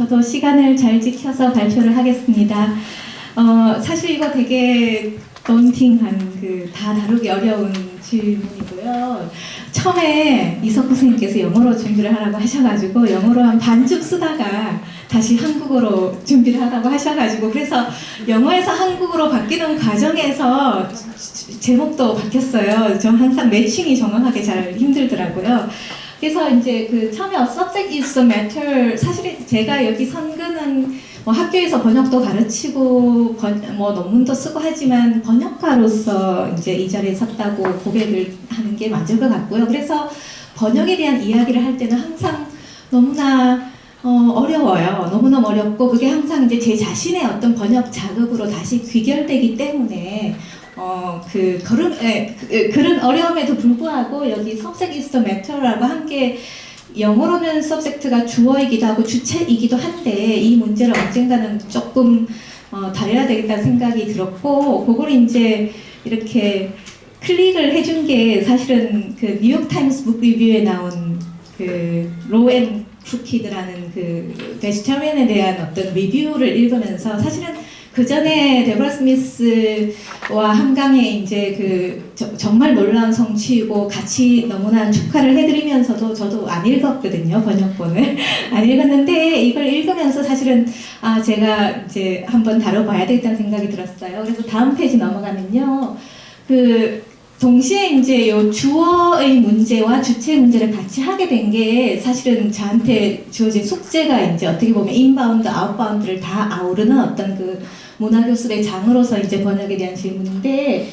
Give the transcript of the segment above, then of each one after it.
저도 시간을 잘 지켜서 발표를 하겠습니다. 어, 사실 이거 되게 던팅한 그 다 다루기 어려운 질문이고요. 처음에 이석구 선생님께서 영어로 준비를 하라고 하셔가지고 영어로 한 반쯤 쓰다가 다시 한국어로 준비를 하라고 하셔가지고 그래서 영어에서 한국어로 바뀌는 과정에서 제목도 바뀌었어요. 저 항상 매칭이 정확하게 잘 힘들더라고요. 그래서 이제 그 처음에 subject is the matter 사실 제가 여기 선근은 뭐 학교에서 번역도 가르치고 번, 뭐 논문도 쓰고 하지만 번역가로서 이제 이 자리에 섰다고 고백을 하는 게 맞을 것 같고요. 그래서 번역에 대한 이야기를 할 때는 항상 너무나 어, 어려워요. 너무너무 어렵고 그게 항상 이제 제 자신의 어떤 번역 자극으로 다시 귀결되기 때문에 어, 그 그런 에, 그, 그런 어려움에도 불구하고 여기 subject is the matter라고 함께 영어로는 서브젝트가 주어이기도 하고 주체이기도 한데 이 문제를 언젠가는 조금 어, 다뤄야 되겠다는 생각이 들었고 그걸 이제 이렇게 클릭을 해준 게 사실은 그 뉴욕 타임스 북 리뷰에 나온 그 로앤 쿠키드라는 그 베지터리언에 대한 어떤 리뷰를 읽으면서 사실은 그 전에 데브라 스미스와 한강의 이제 그 저- 정말 놀라운 성취이고 같이 너무나 축하를 해드리면서도 저도 안 읽었거든요 번역본을 안 읽었는데 이걸 읽으면서 사실은 아 제가 이제 한번 다뤄봐야 되겠다는 생각이 들었어요. 그래서 다음 페이지 넘어가면요 그 동시에 이제 요 주어의 문제와 주체 문제를 같이 하게 된 게 사실은 저한테 주어진 숙제가 이제 어떻게 보면 인바운드, 아웃바운드를 다 아우르는 어떤 그 문화교습의 장으로서 이제 번역에 대한 질문인데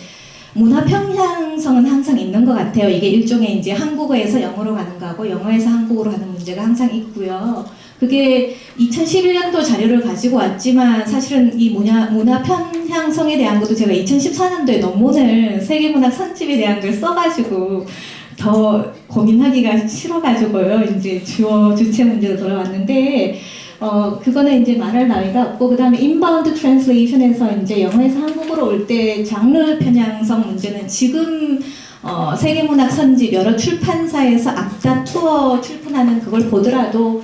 문화 평향성은 항상 있는 것 같아요. 이게 일종의 이제 한국어에서 영어로 가는 거하고 영어에서 한국어로 가는 문제가 항상 있고요. 그게 2011년도 자료를 가지고 왔지만 사실은 이 문화, 문화 편향성에 대한 것도 제가 2014년도에 논문을 세계문학 선집에 대한 걸 써가지고 더 고민하기가 싫어가지고요. 이제 주어 주체 문제로 돌아왔는데 어 그거는 이제 말할 나위가 없고 그다음에 인바운드 트랜슬레이션에서 이제 영어에서 한국어로 올 때 장르 편향성 문제는 지금 어 세계문학 선집 여러 출판사에서 악다 투어 출판하는 그걸 보더라도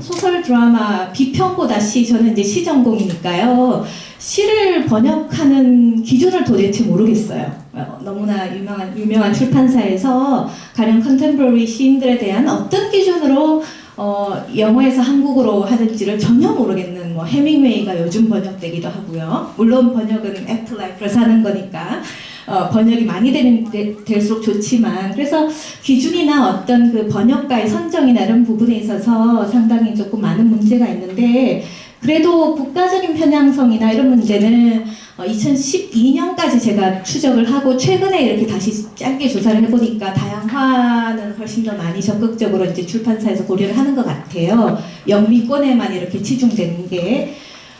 소설 드라마 비평보다 시 저는 이제 시 전공이니까요. 시를 번역하는 기준을 도대체 모르겠어요. 어, 너무나 유명한 유명한 출판사에서 가령 컨템포러리 시인들에 대한 어떤 기준으로 어, 영어에서 한국어로 하는지를 전혀 모르겠는 뭐 해밍웨이가 요즘 번역되기도 하고요. 물론 번역은 애플 라이프에서 하는 거니까 어, 번역이 많이 되는 데- 될수록 좋지만 그래서 기준이나 어떤 그 번역가의 선정이나 이런 부분에 있어서 상당히 조금 많은 문제가 있는데 그래도 국가적인 편향성이나 이런 문제는 2012년까지 제가 추적을 하고 최근에 이렇게 다시 짧게 조사를 해보니까 다양화는 훨씬 더 많이 적극적으로 이제 출판사에서 고려를 하는 것 같아요. 영미권에만 이렇게 치중되는 게.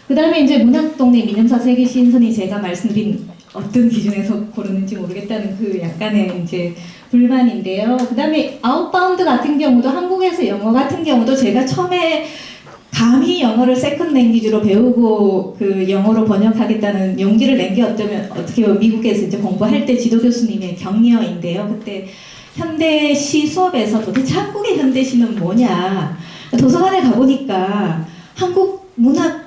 그 다음에 이제 문학동네 민음사 세계 신선이 제가 말씀드린 어떤 기준에서 고르는지 모르겠다는 그 약간의 이제 불만인데요. 그 다음에 아웃바운드 같은 경우도 한국에서 영어 같은 경우도 제가 처음에 감히 영어를 세컨 랭귀지로 배우고 그 영어로 번역하겠다는 용기를 낸 게 어쩌면 어떻게 보면 미국에서 이제 공부할 때 지도 교수님의 격려인데요. 그때 현대시 수업에서 도대체 한국의 현대시는 뭐냐 도서관에 가보니까 한국 문학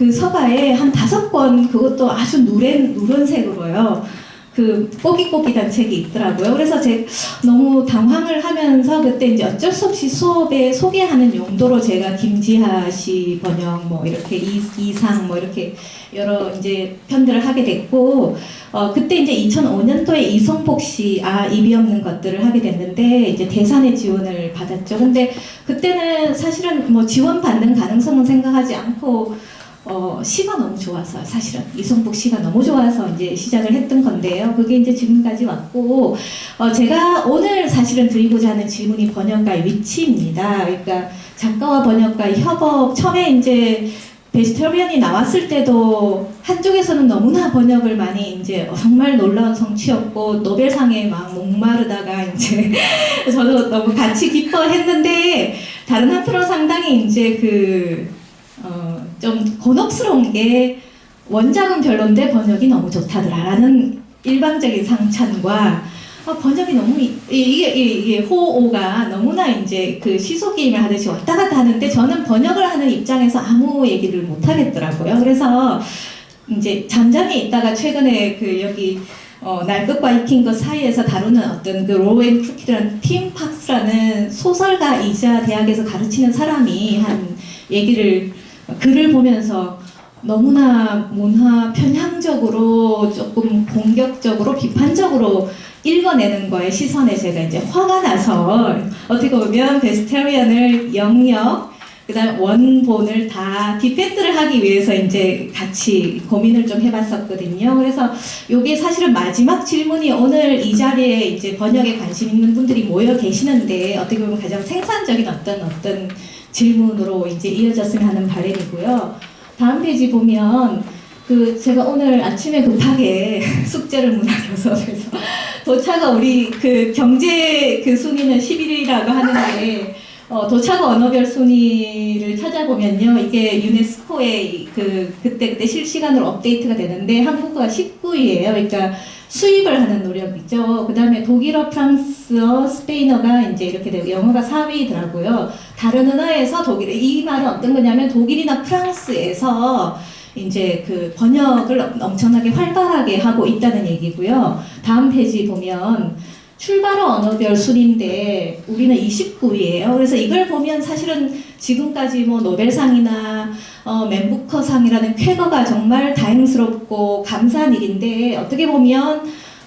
그 서가에 한 다섯 권 그것도 아주 누런 누런색으로요. 그 뽀깃뽀깃한 책이 있더라고요. 그래서 제 너무 당황을 하면서 그때 이제 어쩔 수 없이 수업에 소개하는 용도로 제가 김지하 씨 번역 뭐 이렇게 이, 이상 뭐 이렇게 여러 이제 편들을 하게 됐고 어 그때 이제 2005년도에 이성복 씨아 입이 없는 것들을 하게 됐는데 이제 대산의 지원을 받았죠. 근데 그때는 사실은 뭐 지원 받는 가능성은 생각하지 않고 어, 시가 너무 좋아서 사실은 이성복 시가 너무 좋아서 이제 시작을 했던 건데요. 그게 이제 지금까지 왔고 어, 제가 오늘 사실은 드리고자 하는 질문이 번역가의 위치입니다. 그러니까 작가와 번역가의 협업 처음에 이제 베스터리언이 나왔을 때도 한쪽에서는 너무나 번역을 많이 이제 정말 놀라운 성취였고 노벨상에 막 목마르다가 이제 저도 너무 같이 기뻐했는데 다른 한편으로 상당히 이제 그 어, 좀 곤혹스러운 게 원작은 별론데 번역이 너무 좋다더라라는 일방적인 상찬과 아, 번역이 너무 이- 이게 이게, 호오가 너무나 이제 그 시소 게임을 하듯이 왔다 갔다 하는데 저는 번역을 하는 입장에서 아무 얘기를 못 하겠더라고요. 그래서 이제 잠잠히 있다가 최근에 그 여기 어, 날것과 익힌 것 사이에서 다루는 어떤 그 로앤 크루키라는 팀 팍스라는 소설가이자 대학에서 가르치는 사람이 한 얘기를 글을 보면서 너무나 문화 편향적으로 조금 공격적으로 비판적으로 읽어내는 거에 시선에 제가 이제 화가 나서 어떻게 보면 베스테리언을 영역 그다음 원본을 다 디펜트를 하기 위해서 이제 같이 고민을 좀 해봤었거든요. 그래서 이게 사실은 마지막 질문이 오늘 이 자리에 이제 번역에 관심 있는 분들이 모여 계시는데 어떻게 보면 가장 생산적인 어떤 어떤 질문으로 이제 이어졌으면 하는 바람이고요. 다음 페이지 보면 그 제가 오늘 아침에 급하게 숙제를 문학교섭에서 도차가 우리 그 경제 그 순위는 11위라고 하는데 어, 도차가 언어별 순위를 찾아보면요 이게 유네스코의 그 그때 그때 실시간으로 업데이트가 되는데 한국어가 19위예요. 그러니까 수입을 하는 노력이죠. 그 다음에 독일어, 프랑스어, 스페인어가 이제 이렇게 되고 영어가 4위더라고요. 다른 언어에서 독일 이 말은 어떤 거냐면 독일이나 프랑스에서 이제 그 번역을 엄청나게 활발하게 하고 있다는 얘기고요. 다음 페이지 보면 출발어 언어별 순인데 우리는 29위예요. 그래서 이걸 보면 사실은 지금까지 뭐 노벨상이나 어, 맨부커상이라는 쾌거가 정말 다행스럽고 감사한 일인데 어떻게 보면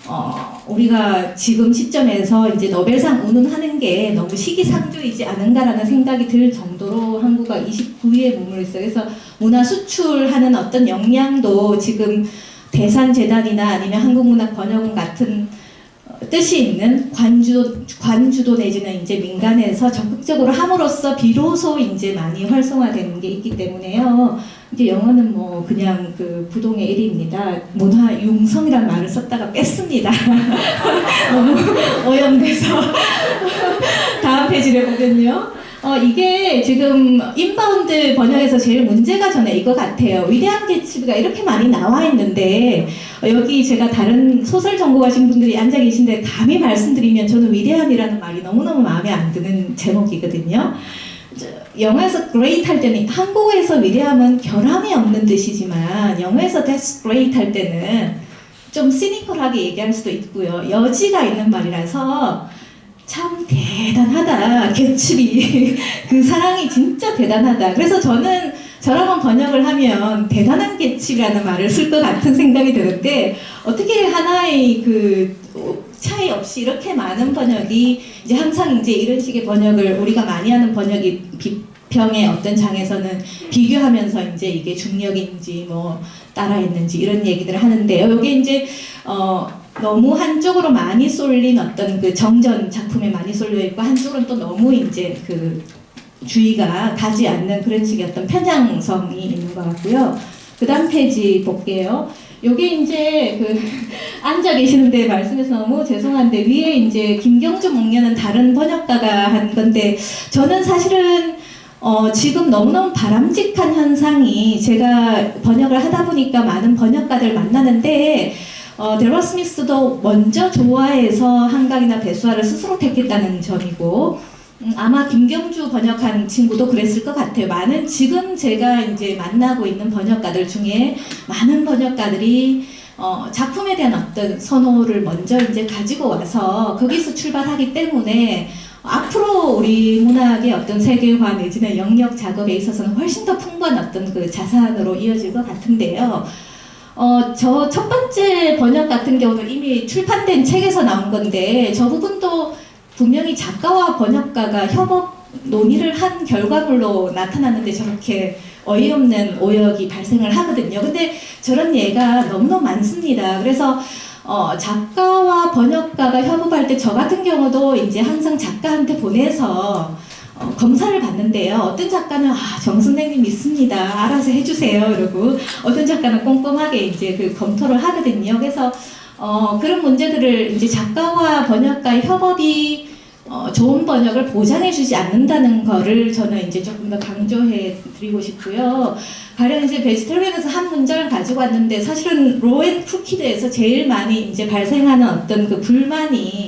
어, 우리가 지금 시점에서 이제 노벨상 운운하는 게 너무 시기상조이지 않은가라는 생각이 들 정도로 한국가 29위에 머물러 있어요. 그래서 문화 수출하는 어떤 역량도 지금 대산재단이나 아니면 한국문학번역원 같은 어, 뜻이 있는 관주, 관주도 내지는 이제 민간에서 적극적으로 함으로써 비로소 이제 많이 활성화되는 게 있기 때문에요. 이제 영어는 뭐 그냥 그 부동의 1위입니다. 문화 융성이라는 말을 썼다가 뺐습니다. 너무 오염돼서. 다음 페이지를 보면요. 어, 이게 지금 인바운드 번역에서 제일 문제가 저는 이거 같아요. 위대한 개츠비가 이렇게 많이 나와 있는데 어, 여기 제가 다른 소설 전공하신 분들이 앉아 계신데 감히 말씀드리면 저는 위대한이라는 말이 너무너무 마음에 안 드는 제목이거든요. 저, 영어에서 great 할 때는 한국어에서 위대함은 결함이 없는 뜻이지만 영어에서 that's great 할 때는 좀 시니컬하게 얘기할 수도 있고요. 여지가 있는 말이라서 참 대단하다. 개츠비. 그 사랑이 진짜 대단하다. 그래서 저는 저라면 번역을 하면 대단한 개츠비라는 말을 쓸 것 같은 생각이 드는데 어떻게 하나의 그 차이 없이 이렇게 많은 번역이 이제 항상 이제 이런 식의 번역을 우리가 많이 하는 번역이 비평의 어떤 장에서는 비교하면서 이제 이게 중력인지 뭐 따라했는지 이런 얘기들을 하는데요. 여기 이제 어 너무 한쪽으로 많이 쏠린 어떤 그 정전 작품에 많이 쏠려 있고 한쪽으로는 또 너무 이제 그 주의가 가지 않는 그런 식의 어떤 편향성이 있는 것 같고요. 그 다음 페이지 볼게요. 요게 이제 그 앉아 계시는데 말씀해서 너무 죄송한데 위에 이제 김경주 목련은 다른 번역가가 한 건데 저는 사실은 어, 지금 너무너무 바람직한 현상이 제가 번역을 하다 보니까 많은 번역가들 만나는데 어, 데러 스미스도 먼저 좋아해서 한강이나 배수아를 스스로 택했다는 점이고 음, 아마 김경주 번역한 친구도 그랬을 것 같아요. 많은 지금 제가 이제 만나고 있는 번역가들 중에 많은 번역가들이 어, 작품에 대한 어떤 선호를 먼저 이제 가지고 와서 거기서 출발하기 때문에 앞으로 우리 문학의 어떤 세계화 내지는 영역 작업에 있어서는 훨씬 더 풍부한 어떤 그 자산으로 이어질 것 같은데요. 어, 저 첫 번째 번역 같은 경우는 이미 출판된 책에서 나온 건데 저 부분도 분명히 작가와 번역가가 협업 논의를 한 결과물로 나타났는데 저렇게 어이없는 오역이 발생을 하거든요. 근데 저런 예가 너무너무 많습니다. 그래서 어, 작가와 번역가가 협업할 때 저 같은 경우도 이제 항상 작가한테 보내서 어, 검사를 받는데요. 어떤 작가는 아, 정 선생님 믿습니다. 알아서 해주세요. 이러고 어떤 작가는 꼼꼼하게 이제 그 검토를 하거든요. 그래서 어, 그런 문제들을 이제 작가와 번역가의 협업이 어, 좋은 번역을 보장해주지 않는다는 거를 저는 이제 조금 더 강조해 드리고 싶고요. 가령 이제 베지터리언에서 한 문장을 가지고 왔는데 사실은 로앤 쿠키드에서 제일 많이 이제 발생하는 어떤 그 불만이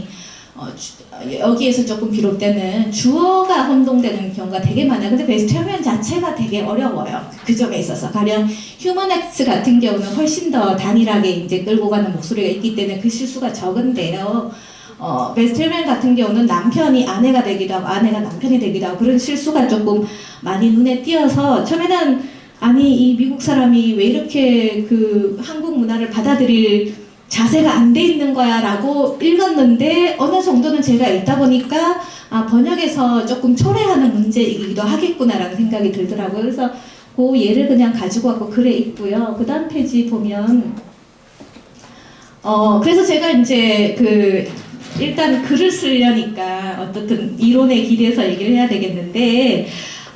어, 주- 어, 여기에서 조금 비롯되는 주어가 혼동되는 경우가 되게 많아요. 근데 베지터리언 자체가 되게 어려워요. 그 점에 있어서. 가령 휴먼엑스 같은 경우는 훨씬 더 단일하게 이제 끌고 가는 목소리가 있기 때문에 그 실수가 적은데요. 어, 베스트맨 같은 경우는 남편이 아내가 되기도 하고 아내가 남편이 되기도 하고 그런 실수가 조금 많이 눈에 띄어서 처음에는 아니 이 미국 사람이 왜 이렇게 그 한국 문화를 받아들일 자세가 안 돼 있는 거야 라고 읽었는데 어느 정도는 제가 읽다 보니까 아 번역에서 조금 초래하는 문제이기도 하겠구나라는 생각이 들더라고요. 그래서 그 예를 그냥 가지고 왔고 글에 있고요. 그 다음 페이지 보면 어 그래서 제가 이제 그 일단 글을 쓰려니까 어떻든 이론에 기대서 얘기를 해야 되겠는데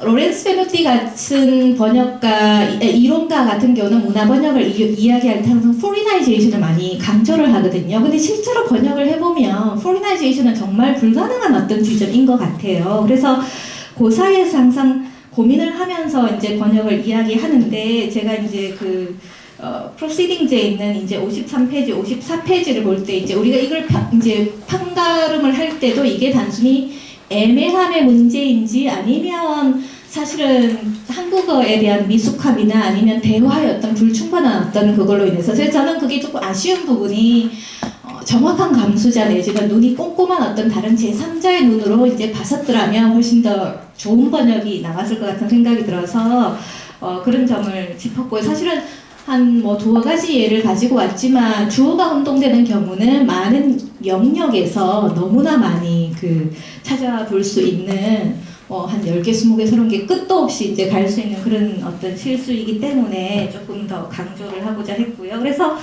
로렌스 페노티 같은 번역가 이- 이론가 같은 경우는 문화 번역을 이, 이야기할 때 항상 포리나이제이션을 많이 강조를 하거든요. 근데 실제로 번역을 해보면 포리나이제이션은 정말 불가능한 어떤 지점인 것 같아요. 그래서 그 사이에서 항상 고민을 하면서 이제 번역을 이야기하는데 제가 이제 그 어, 프로시딩즈에 있는 이제 53페이지, 54페이지를 볼 때 이제 우리가 이걸 파- 이제 판가름을 할 때도 이게 단순히 애매함의 문제인지 아니면 사실은 한국어에 대한 미숙함이나 아니면 대화의 어떤 불충분한 어떤 그걸로 인해서 저는 그게 조금 아쉬운 부분이 어, 정확한 감수자 내지는 눈이 꼼꼼한 어떤 다른 제3자의 눈으로 이제 봤었더라면 훨씬 더 좋은 번역이 나왔을 것 같은 생각이 들어서 어, 그런 점을 짚었고요. 사실은 한 뭐 두어 가지 예를 가지고 왔지만 주어가 혼동되는 경우는 많은 영역에서 너무나 많이 그 찾아볼 수 있는 어, 한 10개, 20개, 30개 끝도 없이 이제 갈 수 있는 그런 어떤 실수이기 때문에 조금 더 강조를 하고자 했고요. 그래서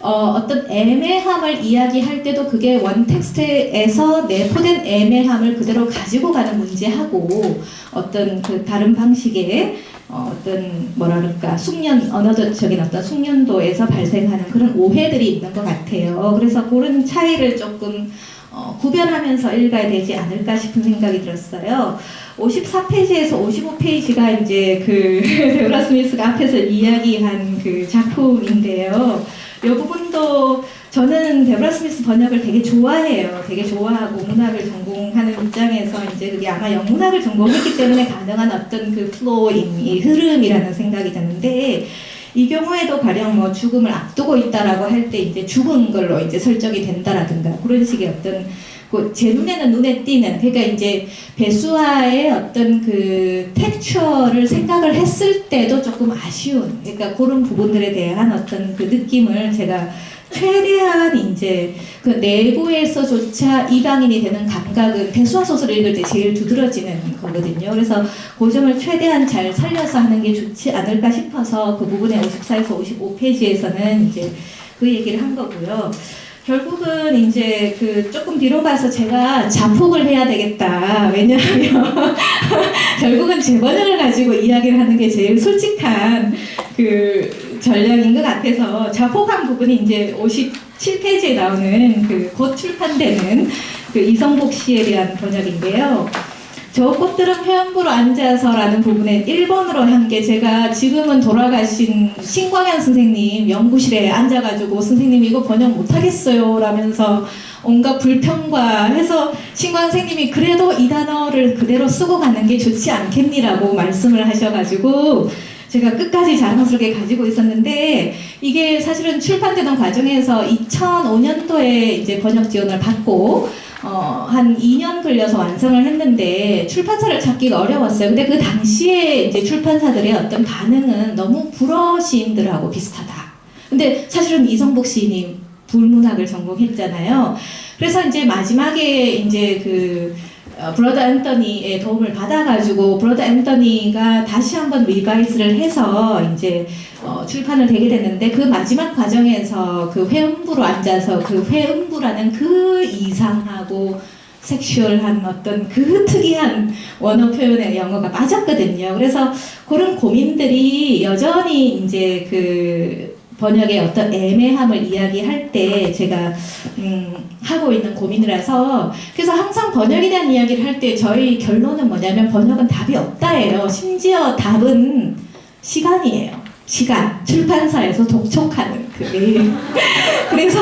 어, 어떤 애매함을 이야기할 때도 그게 원텍스트에서 내포된 애매함을 그대로 가지고 가는 문제하고 어떤 그 다른 방식의 어, 어떤 뭐라 그럴까 숙련 언어적인 어떤 숙련도에서 발생하는 그런 오해들이 있는 것 같아요. 그래서 그런 차이를 조금 어, 구별하면서 읽어야 되지 않을까 싶은 생각이 들었어요. 54페이지에서 55페이지가 이제 그 데브라 스미스가 앞에서 이야기한 그 작품인데요. 이 부분도 저는 데브라 스미스 번역을 되게 좋아해요. 되게 좋아하고 문학을 전공하는 입장에서 이제 그게 아마 영문학을 전공했기 때문에 가능한 어떤 그 플로잉, 이 흐름이라는 생각이 드는데 이 경우에도 가령 뭐 죽음을 앞두고 있다라고 할 때 이제 죽은 걸로 이제 설정이 된다라든가 그런 식의 어떤 그 제 눈에는 눈에 띄는 그러니까 이제 배수와의 어떤 그 텍처를 생각을 했을 때도 조금 아쉬운 그러니까 그런 부분들에 대한 어떤 그 느낌을 제가 최대한 이제 그 내부에서조차 이방인이 되는 감각은 배수와 소설을 읽을 때 제일 두드러지는 거거든요. 그래서 그 점을 최대한 잘 살려서 하는 게 좋지 않을까 싶어서 그 부분에 54에서 55페이지에서는 이제 그 얘기를 한 거고요. 결국은 이제 그 조금 뒤로 가서 제가 자폭을 해야 되겠다. 왜냐하면 결국은 제 번역을 가지고 이야기를 하는 게 제일 솔직한 그 전략인 것 같아서 자폭한 부분이 이제 57페이지에 나오는 그 곧 출판되는 그 이성복 씨에 대한 번역인데요. 저 꽃들은 회원부로 앉아서라는 부분에 1번으로 한 게 제가 지금은 돌아가신 신광현 선생님 연구실에 앉아가지고 선생님 이거 번역 못하겠어요 라면서 온갖 불평과 해서 신광 선생님이 그래도 이 단어를 그대로 쓰고 가는 게 좋지 않겠니라고 말씀을 하셔가지고 제가 끝까지 자랑스럽게 가지고 있었는데 이게 사실은 출판되는 과정에서 2005년도에 이제 번역 지원을 받고 어, 한 2년 걸려서 완성을 했는데 출판사를 찾기가 어려웠어요. 근데 그 당시에 이제 출판사들의 어떤 반응은 너무 불어 시인들하고 비슷하다. 근데 사실은 이성복 시인이 불문학을 전공했잖아요. 그래서 이제 마지막에 이제 그 어, 브로더 앤더니의 도움을 받아가지고 브로더 앤더니가 다시 한번 리바이스를 해서 이제 어, 출판을 되게 됐는데 그 마지막 과정에서 그 회음부로 앉아서 그 회음부라는 그 이상하고 섹슈얼한 어떤 그 특이한 원어 표현의 영어가 빠졌거든요. 그래서 그런 고민들이 여전히 이제 그 번역의 어떤 애매함을 이야기할 때 제가 음, 하고 있는 고민이라서 그래서 항상 번역에 대한 이야기를 할 때 저희 결론은 뭐냐면 번역은 답이 없다예요. 심지어 답은 시간이에요. 시간 출판사에서 독촉하는 그 내일. 그래서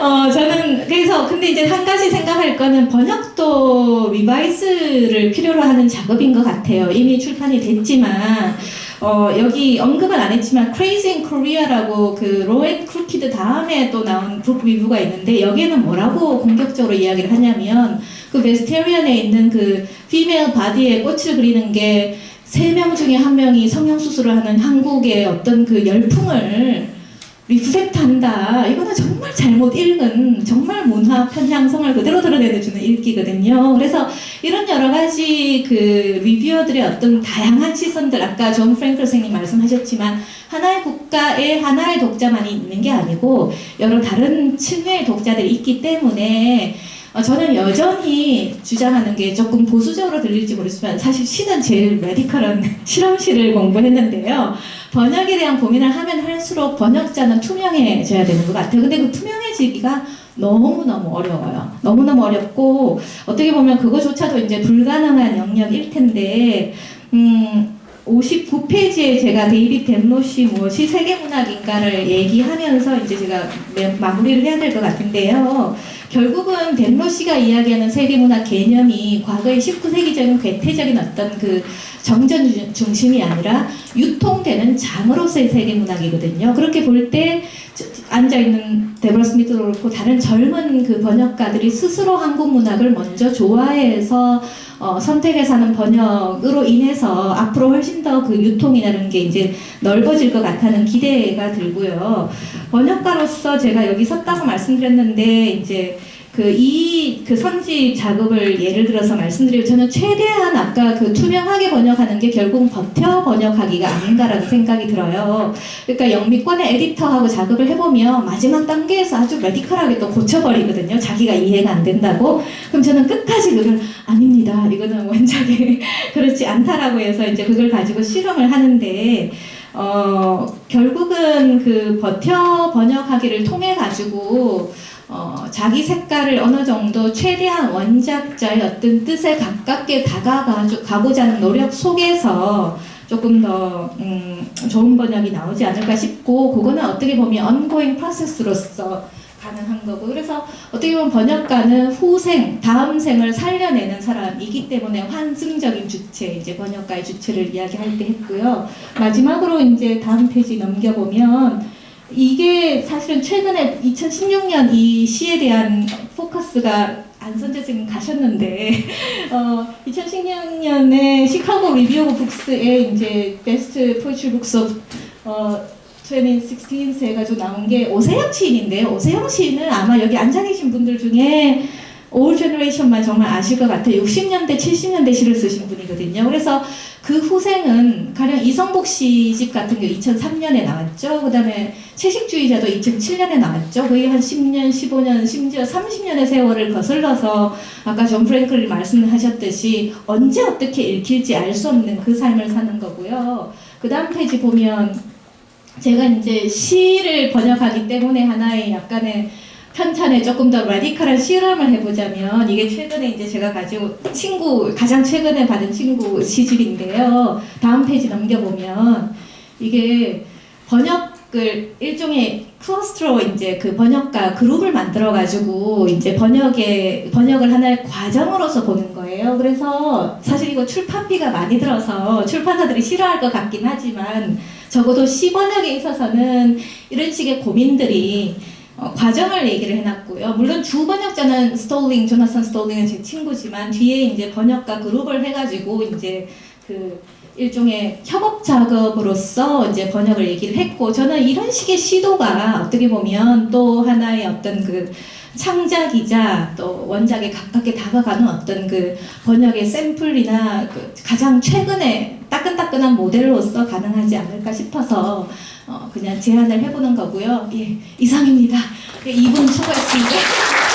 어 저는 그래서 근데 이제 한 가지 생각할 거는 번역도 리바이스를 필요로 하는 작업인 것 같아요. 이미 출판이 됐지만 어 여기 언급은 안 했지만 Crazy in Korea라고 그 로앤 크루키드 다음에 또 나온 그룹 리뷰가 있는데 여기에는 뭐라고 공격적으로 이야기를 하냐면 그 베스테리안에 있는 그 피메일 바디에 꽃을 그리는 게 세 명 중에 한 명이 성형 수술을 하는 한국의 어떤 그 열풍을 리프렉트한다. 이거는 정말 잘못 읽은 정말 문화 편향성을 그대로 드러내주는 읽기거든요. 그래서 이런 여러 가지 그 리뷰어들의 어떤 다양한 시선들 아까 존 프랭클 선생님 말씀하셨지만 하나의 국가에 하나의 독자만이 있는 게 아니고 여러 다른 층의 독자들이 있기 때문에 어, 저는 여전히 주장하는 게 조금 보수적으로 들릴지 모르지만 사실 시는 제일 레디컬한 실험실을 공부했는데요. 번역에 대한 고민을 하면 할수록 번역자는 투명해져야 되는 것 같아요. 근데 그 투명해지기가 너무너무 어려워요. 너무너무 어렵고 어떻게 보면 그거조차도 이제 불가능한 영역일 텐데 음 59페이지에 제가 데이빗 덴로시 무엇이 세계문학인가를 얘기하면서 이제 제가 매- 마무리를 해야 될 것 같은데요. 결국은 덴로시가 이야기하는 세계문학 개념이 과거의 19세기적인 괴테적인 어떤 그 정전 주- 중심이 아니라 유통되는 장으로서의 세계 문학이거든요. 그렇게 볼 때 앉아 있는 데브라 스미트도 그렇고 다른 젊은 그 번역가들이 스스로 한국 문학을 먼저 좋아해서 어, 선택해서 하는 번역으로 인해서 앞으로 훨씬 더 그 유통이라는 게 이제 넓어질 것 같다는 기대가 들고요. 번역가로서 제가 여기 섰다고 말씀드렸는데 이제 그이그 선지 작업을 예를 들어서 말씀드리고 저는 최대한 아까 그 투명하게 번역하는 게 결국 버텨 번역하기가 아닌가라는 생각이 들어요. 그러니까 영미권의 에디터하고 작업을 해보면 마지막 단계에서 아주 레디컬하게 또 고쳐버리거든요. 자기가 이해가 안 된다고. 그럼 저는 끝까지 그걸 아닙니다. 이거는 원작에 그렇지 않다라고 해서 이제 그걸 가지고 실험을 하는데 어, 결국은 그 버텨 번역하기를 통해 가지고 어, 자기 색깔을 어느 정도 최대한 원작자의 어떤 뜻에 가깝게 다가가 가보자는 노력 속에서 조금 더 음, 좋은 번역이 나오지 않을까 싶고 그거는 어떻게 보면 ongoing 프로세스로서 가능한 거고 그래서 어떻게 보면 번역가는 후생, 다음 생을 살려내는 사람이기 때문에 환승적인 주체, 이제 번역가의 주체를 이야기할 때 했고요. 마지막으로 이제 다음 페이지 넘겨보면 이게 사실은 최근에 2016년 이 시에 대한 포커스가 안선재 지금 가셨는데 어, 2016년에 시카고 리뷰 오브 북스에 이제 베스트 포이트리 북스 어, 2016 해가지고 나온 게 오세영 시인인데요. 오세영 시인은 아마 여기 앉아 계신 분들 중에 올 제너레이션만 정말 아실 것 같아요. 60년대, 70년대 시를 쓰신 분이거든요. 그래서 그 후생은 가령 이성복 시집 같은 게 2003년에 나왔죠. 그 다음에 채식주의자도 2007년에 나왔죠. 거의 한 10년, 15년, 심지어 30년의 세월을 거슬러서 아까 존 프랭클이 말씀하셨듯이 언제 어떻게 읽힐지 알 수 없는 그 삶을 사는 거고요. 그 다음 페이지 보면 제가 이제 시를 번역하기 때문에 하나의 약간의 편찬에 조금 더 라디컬한 실험을 해보자면 이게 최근에 이제 제가 가지고 친구 가장 최근에 받은 친구 시집인데요. 다음 페이지 넘겨보면 이게 번역을 일종의 클러스터로 이제 그 번역가 그룹을 만들어 가지고 이제 번역의 번역을 하나의 과정으로서 보는 거예요. 그래서 사실 이거 출판비가 많이 들어서 출판사들이 싫어할 것 같긴 하지만 적어도 시 번역에 있어서는 이런 식의 고민들이 어, 과정을 얘기를 해놨고요. 물론 주 번역자는 스톨링, 조나선 스톨링은 제 친구지만 뒤에 이제 번역가 그룹을 해가지고 이제 그 일종의 협업 작업으로서 이제 번역을 얘기를 했고 저는 이런 식의 시도가 어떻게 보면 또 하나의 어떤 그 창작이자 또 원작에 가깝게 다가가는 어떤 그 번역의 샘플이나 그 가장 최근에 따끈따끈한 모델로서 가능하지 않을까 싶어서 어, 그냥 제안을 해보는 거고요. 예, 이상입니다. 예, 2분 수고했습니다.